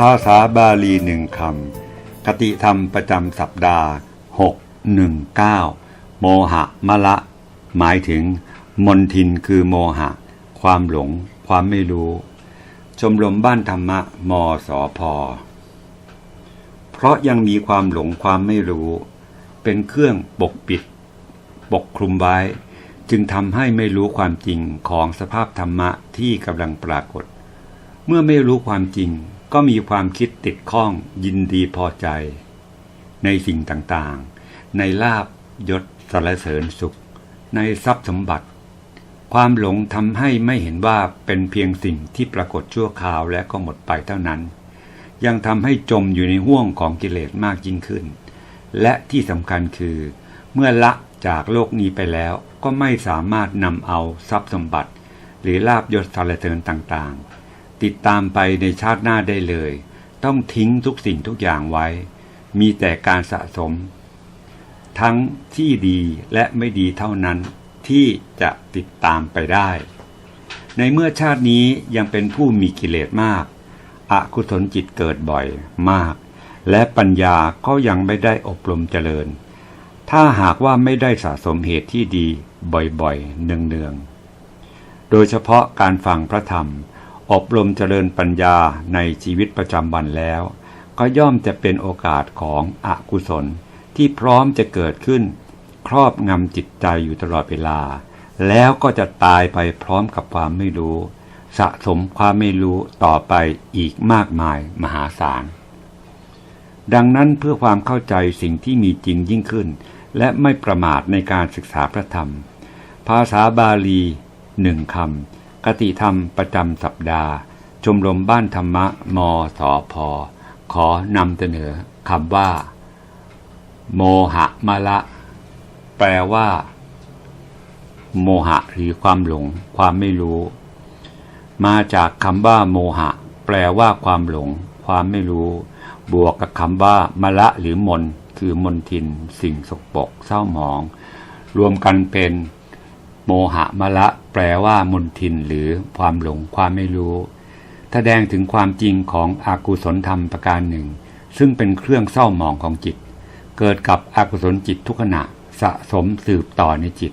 ภาษาบาลีหนึ่งคำคติธรรมประจำสัปดาห์ 6 1 9 โมหะมะละ หมายถึง มนทินคือโมหะ ความหลง ความไม่รู้ ชมรมบ้านธรรมะ มสพเพราะยังมีความหลงความไม่รู้ เป็นเครื่องปกปิด ปกคลุมไว้ จึงทำให้ไม่รู้ความจริงของสภาพธรรมะที่กำลังปรากฏ เมื่อไม่รู้ความจริง ก็มีความคิดติดข้องยินดีพอใจ ในสิ่งต่างๆ ในลาบยศสรรเสริญสุข ในทรัพย์สมบัติ ความหลงทำให้ไม่เห็นว่าเป็นเพียงสิ่งที่ปรากฏชั่วคราวและก็หมดไปเท่านั้น ยังทำให้จมอยู่ในห่วงของกิเลสมากยิ่งขึ้น และที่สำคัญคือ เมื่อละจากโลกนี้ไปแล้วก็ไม่สามารถนำเอาทรัพย์สมบัติ หรือลาบยศสรรเสริญต่างๆ ติดตามไปในชาติหน้าได้เลย ต้องทิ้งทุกสิ่งทุกอย่างไว้ มีแต่การสะสม ทั้งที่ดีและไม่ดีเท่านั้นที่จะติดตามไปได้ ในเมื่อชาตินี้ยังเป็นผู้มีกิเลสมากอกุศลจิตเกิดบ่อยมาก และปัญญาก็ยังไม่ได้อบรมเจริญ ถ้าหากว่าไม่ได้สะสมเหตุที่ดีบ่อยๆเนืองๆโดยเฉพาะการฟังพระธรรม อบรมเจริญปัญญาในชีวิตประจำวันแล้ว ก็ย่อมจะเป็นโอกาสของอกุศลที่พร้อมจะเกิดขึ้น ครอบงำจิตใจอยู่ตลอดเวลา แล้วก็จะตายไปพร้อมกับความไม่รู้ สะสมความไม่รู้ต่อไปอีกมากมายมหาศาล ดังนั้นเพื่อความเข้าใจสิ่งที่มีจริงยิ่งขึ้น และไม่ประมาทในการศึกษาพระธรรม ภาษาบาลีหนึ่งคำ กติธรรมประจำสัปดาห์ ชมรมบ้านธรรมะมสพขอนำเสนอคำว่า โมหะมะละ แปลว่า โมหะหรือความหลง ความไม่รู้ มาจากคำว่า โมหะ แปลว่าความหลง ความไม่รู้ บวกกับคำว่ามะละหรือมน คือมนทิน สิ่งสกปรกเศร้าหมอง รวมกันเป็น โมหะมะละ แปลว่ามนทินหรือความหลงความไม่รู้ แสดงถึงความจริงของอากุศลธรรมประการหนึ่ง ซึ่งเป็นเครื่องเศร้าหมองของจิต เกิดกับอกุศลจิตทุกขณะสะสมสืบต่อในจิต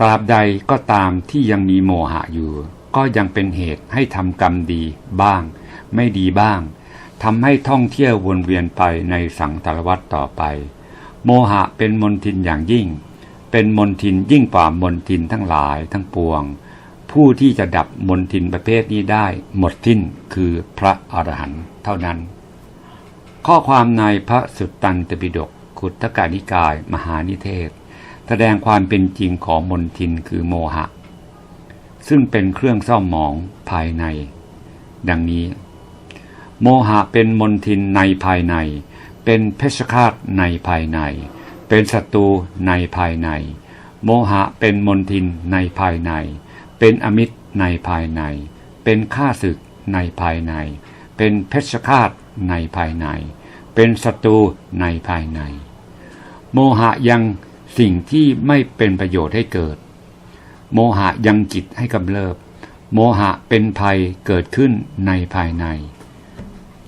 ตราบใดก็ตามที่ยังมีโมหะอยู่ ก็ยังเป็นเหตุให้ทำกรรมดีบ้าง ไม่ดีบ้างทำให้ท่องเที่ยววนเวียนไปในสังสารวัฏต่อไป โมหะเป็นมนทินอย่างยิ่ง เป็นมนทินยิ่งกว่ามนทินทั้งหลายทั้งปวง ผู้ที่จะดับมนทินประเภทนี้ได้หมดทิ้นคือพระอรหันต์เท่านั้น ข้อความในพระสุตตันตปิฎกขุตกานิกายมหานิเทศ แสดงความเป็นจริงของมนทินคือโมหะ ซึ่งเป็นเครื่องเศร้าหมองภายใน ดังนี้ โมหะเป็นมนทินในภายใน เป็นเพชฌฆาตในภายใน เป็นศัตรูในภายใน โมหะเป็นมนทินในภายใน เป็นอมิตรในภายใน เป็นข้าศึกในภายใน เป็นเพชฌฆาตในภายใน เป็นศัตรูในภายใน โมหะยังสิ่งที่ไม่เป็นประโยชน์ให้เกิด โมหะยังจิตให้กำเริบ โมหะเป็นภัยเกิดขึ้นในภายใน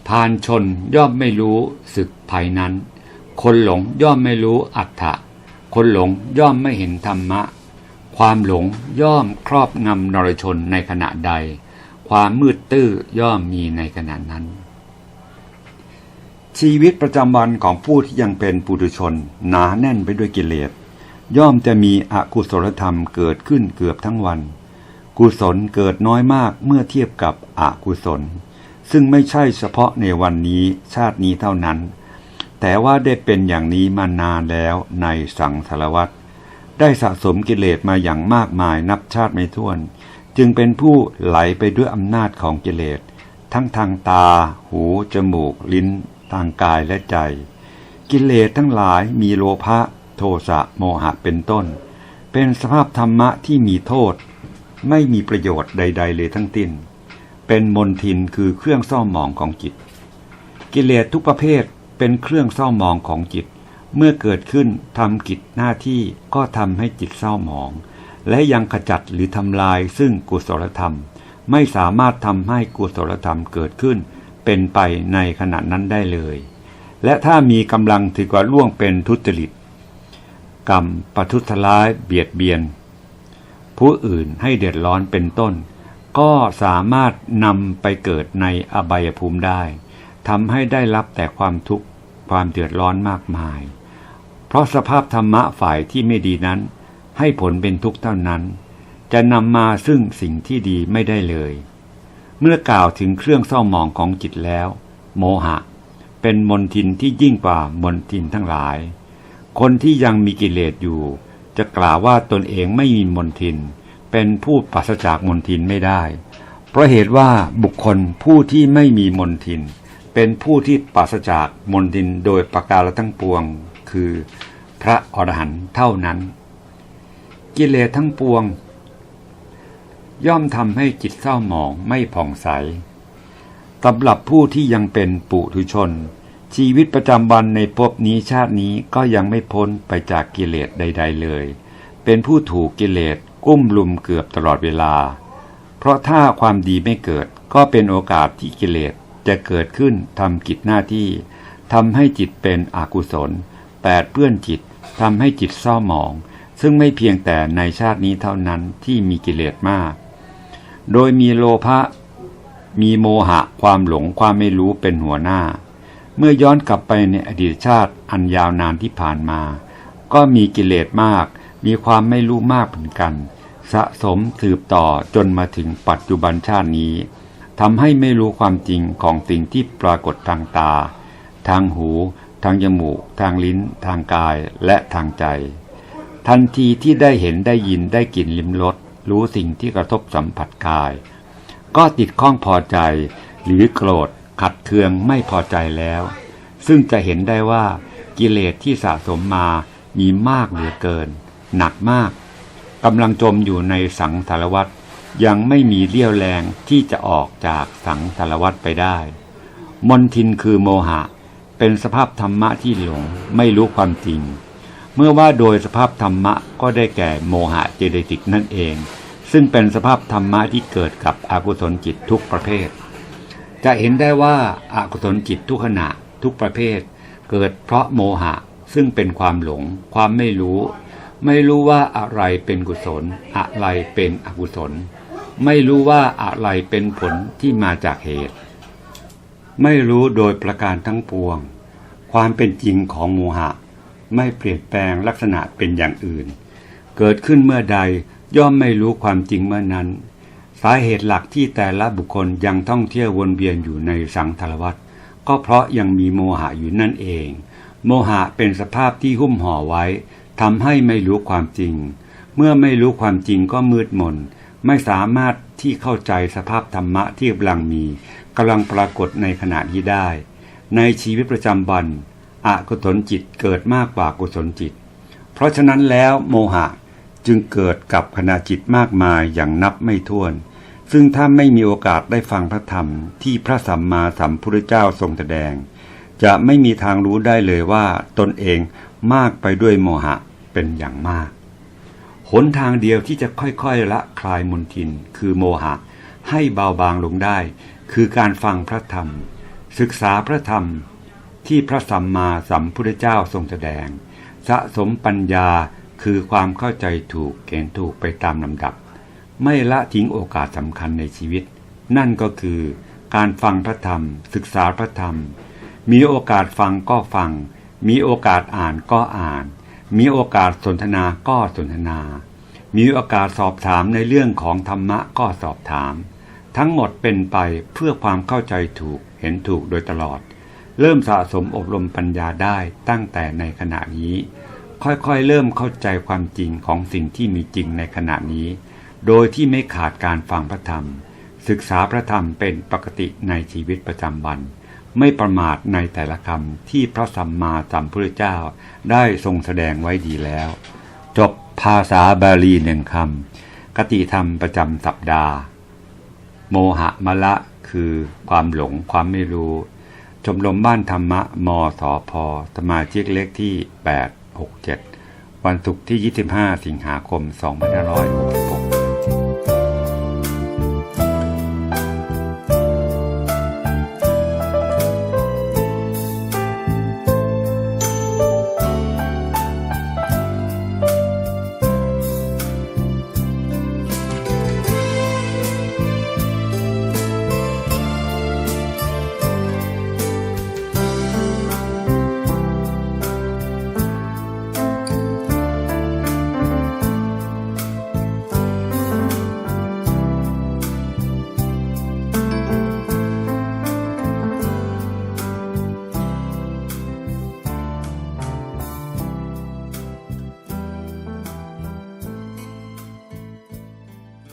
พานชนย่อมไม่รู้ศึกภัยนั้น คนหลงย่อมไม่รู้อัตถะคนหลงย่อมไม่เห็นธรรมะ ความหลงย่อมครอบงำนรชนในขณะใด ความมืดตื้อย่อมมีในขณะนั้น ชีวิตประจำวันของผู้ที่ยังเป็นปุถุชนหนาแน่นไปด้วยกิเลสย่อมจะมีอกุศลธรรมเกิดขึ้นเกือบทั้งวัน กุศลเกิดน้อยมากเมื่อเทียบกับอกุศล ซึ่งไม่ใช่เฉพาะในวันนี้ชาตินี้เท่านั้น แต่ว่าได้เป็นอย่างนี้มานานแล้วในสังสารวัตรได้สะสมกิเลสมาอย่างมากมายนับชาติไม่ถ้วน จึงเป็นผู้ไหลไปด้วยอำนาจของกิเลส ทั้งทางตา หู จมูก ลิ้น ทางกายและใจ กิเลสทั้งหลายมีโลภะโทสะโมหะเป็นต้น เป็นสภาพธรรมะที่มีโทษ ไม่มีประโยชน์ใด ๆ เลยทั้งสิ้นเป็นมนทินคือเครื่องเศร้าหมองของจิต กิเลสทุกประเภท เป็นเครื่องเศร้าหมองของจิต เมื่อเกิดขึ้นทำกิจหน้าที่ก็ทำให้จิตเศร้าหมอง และยังขจัดหรือทำลายซึ่งกุศลธรรม ไม่สามารถทำให้กุศลธรรมเกิดขึ้น เป็นไปในขณะนั้นได้เลย และถ้ามีกำลังถือว่าล่วงเป็นทุจริต กรรมประทุษร้ายเบียดเบียน ผู้อื่นให้เดือดร้อนเป็นต้น ก็สามารถนำไปเกิดในอบายภูมิได้ทำให้ได้รับแต่ความทุกข์ ความเดือดร้อนมากมาย เพราะสภาพธรรมะฝ่ายที่ไม่ดีนั้น ให้ผลเป็นทุกข์เท่านั้น จะนำมาซึ่งสิ่งที่ดีไม่ได้เลย เมื่อกล่าวถึงเครื่องเศร้าหมองของจิตแล้ว โมหะ เป็นมนทินที่ยิ่งกว่ามนทินทั้งหลาย คนที่ยังมีกิเลสอยู่ จะกล่าวว่าตนเองไม่มีมนทิน เป็นผู้ปราศจากมนทินไม่ได้ เพราะเหตุว่าบุคคลผู้ที่ไม่มีมนทิน เป็นผู้ที่ปราศจากมนทินโดยประการทั้งปวง คือพระอรหันต์เท่านั้น กิเลสทั้งปวง ย่อมทำให้จิตเศร้าหมองไม่ผ่องใสสำหรับผู้ที่ยังเป็นปุถุชน ชีวิตประจำวันในภพนี้ชาตินี้ก็ยังไม่พ้นไปจากกิเลสใด ๆ เลย เป็นผู้ถูกกิเลสกุ้มลุมเกือบตลอดเวลา เพราะถ้าความดีไม่เกิดก็เป็นโอกาสที่กิเลส จะเกิดขึ้นทำกิจหน้าที่ทำให้จิตเป็นอกุศลแปดเปื้อนจิตทำให้จิตเศร้าหมอง ซึ่งไม่เพียงแต่ในชาตินี้เท่านั้นที่มีกิเลสมาก โดยมีโลภะมีโมหะความหลงความไม่รู้เป็นหัวหน้า เมื่อย้อนกลับไปในอดีตชาติอันยาวนานที่ผ่านมา ก็มีกิเลสมาก มีความไม่รู้มากเหมือนกัน สะสมสืบต่อจนมาถึงปัจจุบันชาตินี้ ทำให้ไม่รู้ความจริงของสิ่งที่ปรากฏทางตา ทางหู ทางจมูก ทางลิ้น ทางกายและทางใจ ทันทีที่ได้เห็นได้ยินได้กลิ่นลิ้มรสรู้สิ่งที่กระทบสัมผัสกาย ก็ติดข้องพอใจ หรือโกรธขัดเคืองไม่พอใจแล้ว ซึ่งจะเห็นได้ว่ากิเลสที่สะสมมามีมากเหลือเกิน หนักมากกำลังจมอยู่ในสังสารวัฏ ยังไม่มีเรี่ยวแรงที่จะออกจากสังสารวัฏไปได้ มนทินคือโมหะ เป็นสภาพธรรมะที่หลงไม่รู้ความจริง เมื่อว่าโดยสภาพธรรมะก็ได้แก่โมหะเจเดติกนั่นเอง ซึ่งเป็นสภาพธรรมะที่เกิดกับอกุศลจิตทุกประเภท จะเห็นได้ว่าอากุศลจิตทุกขณะทุกประเภท เกิดเพราะโมหะซึ่งเป็นความหลง ความไม่รู้ ไม่รู้ว่าอะไรเป็นกุศล อะไรเป็นอกุศล ไม่รู้ว่าอะไรเป็นผลที่มาจากเหตุ ไม่รู้โดยประการทั้งปวง ความเป็นจริงของโมหะ ไม่เปลี่ยนแปลงลักษณะเป็นอย่างอื่น เกิดขึ้นเมื่อใดย่อมไม่รู้ความจริงเมื่อนั้น สาเหตุหลักที่แต่ละบุคคลยังท่องเที่ยววนเวียนอยู่ในสังสารวัฏก็เพราะยังมีโมหะอยู่นั่นเอง โมหะเป็นสภาพที่หุ้มห่อไว้ทำให้ไม่รู้ความจริง เมื่อไม่รู้ความจริงก็มืดมน ไม่สามารถที่เข้าใจสภาพธรรมะที่กำลังมีกำลังปรากฏในขณะนี้ได้ ในชีวิตประจำวันอกุศลจิตเกิดมากกว่ากุศลจิต เพราะฉะนั้นแล้วโมหะจึงเกิดกับขณะจิตมากมายอย่างนับไม่ถ้วน ซึ่งถ้าไม่มีโอกาสได้ฟังพระธรรมที่พระสัมมาสัมพุทธเจ้าทรงแสดง จะไม่มีทางรู้ได้เลยว่าตนเองมากไปด้วยโมหะเป็นอย่างมาก นทางเดียวที่จะค่อยๆละคลายมนทิน คือโมหะ ให้เบาบางลงได้ คือการฟังพระธรรม ศึกษาพระธรรมที่พระสัมมาสัมพุทธเจ้าทรงแสดง สะสมปัญญาคือความเข้าใจถูกเกณฑ์ถูกไปตามลำดับ ไม่ละทิ้งโอกาสสำคัญในชีวิต นั่นก็คือการฟังพระธรรม ศึกษาพระธรรม มีโอกาสฟังก็ฟัง มีโอกาสอ่านก็อ่าน มีโอกาสสนทนาก็สนทนา มีโอกาสสอบถามในเรื่องของธรรมะก็สอบถาม ทั้งหมดเป็นไปเพื่อความเข้าใจถูกเห็นถูกโดยตลอด เริ่มสะสมอบรมปัญญาได้ตั้งแต่ในขณะนี้ ค่อยๆเริ่มเข้าใจความจริงของสิ่งที่มีจริงในขณะนี้ โดยที่ไม่ขาดการฟังพระธรรม ศึกษาพระธรรมเป็นปกติในชีวิตประจำวัน ไม่ประมาทในแต่ละคำที่พระสัมมาสัมพุทธเจ้าได้ทรงแสดงไว้ดีแล้ว จบภาษาบาลีหนึ่งคำกติธรรมประจำสัปดาห์ โมหะมะละคือความหลงความไม่รู้ ชมรมบ้านธรรมะมสพสมาชิกเลขที่ 867 วันศุกร์ที่ 25 สิงหาคม 2566